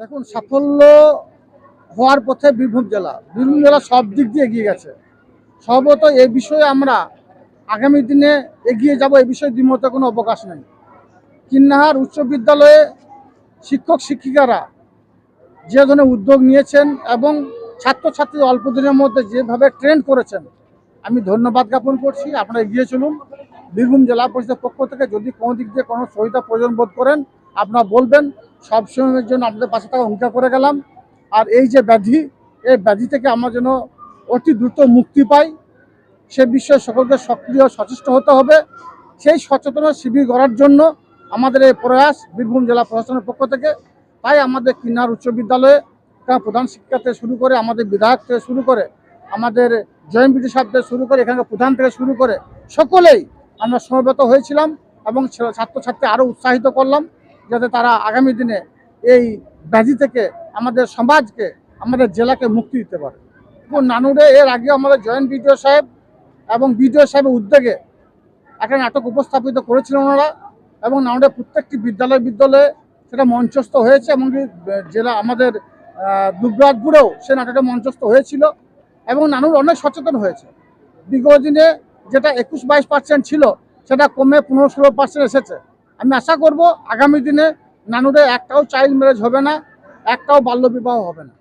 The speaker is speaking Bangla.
দেখুন, সাফল্য হওয়ার পথে বীরভূম জেলা। বীরভূম জেলা সব দিক দিয়ে এগিয়ে গেছে। সম্ভবত এই বিষয়ে আমরা আগামী দিনে এগিয়ে যাব, এ বিষয়ে দ্বিমত কোনো অবকাশ নেই। কিন্নাহার উচ্চ বিদ্যালয়ে শিক্ষক, শিক্ষিকারা যে ধরনের উদ্যোগ নিয়েছেন এবং ছাত্রছাত্রী অল্প দিনের মধ্যে যেভাবে ট্রেন্ড করেছেন, আমি ধন্যবাদ জ্ঞাপন করছি। আপনারা এগিয়ে চলুন। বীরভূম জেলা পরিষদের পক্ষ থেকে যদি কোনো দিক দিয়ে কোনো সহিতা প্রয়োজন বোধ করেন, আপনারা বলবেন। সব সময়ের জন্য আপনাদের পাশে থাকা অঙ্গীকার করে গেলাম। আর এই যে ব্যাধি, এই ব্যাধি থেকে আমরা যেন অতি দ্রুত মুক্তি পাই, সে বিষয়ে সকলকে সক্রিয়, সচেষ্ট হতে হবে। সেই সচেতন শিবির করার জন্য আমাদের এই প্রয়াস বীরভূম জেলা প্রশাসনের পক্ষ থেকে। তাই আমাদের কিন্নার উচ্চ বিদ্যালয়ে প্রধান শিক্ষা থেকে শুরু করে, আমাদের বিধায়ক থেকে শুরু করে, আমাদের জয়েন্ট বিটি সাহেব থেকে শুরু করে, এখানকার প্রধান থেকে শুরু করে, সকলেই আমরা সমবেত হয়েছিলাম এবং ছাত্রছাত্রী আরও উৎসাহিত করলাম। যাতে তারা আগামী দিনে এই ব্যাধি থেকে আমাদের সমাজকে আমাদের জেলাকে মুক্তি দিতে পারে। এবং নানুরে এর আগে আমাদের জয়েন্ট বিডিও সাহেব এবং বিডিও সাহেবের উদ্যোগে একটা নাটক উপস্থাপিত করেছিলেন ওনারা এবং নানুরে প্রত্যেকটি বিদ্যালয় বিদ্যালয়ে সেটা মঞ্চস্থ হয়েছে এবং কি, আহ, জেলা আমাদের দুবরাজপুরেও সে নাটকটা মঞ্চস্থ হয়েছিল এবং নানুর অনেক সচেতন হয়েছে। বিগত দিনে যেটা একুশ বাইশ পার্সেন্ট ছিল সেটা কমে পনেরো ষোলো পার্সেন্ট এসেছে। আমি আশা করব আগামী দিনে নানুরে একটাও চাইল্ড ম্যারেজ হবে না, একটাও বাল্যবিবাহ হবে না।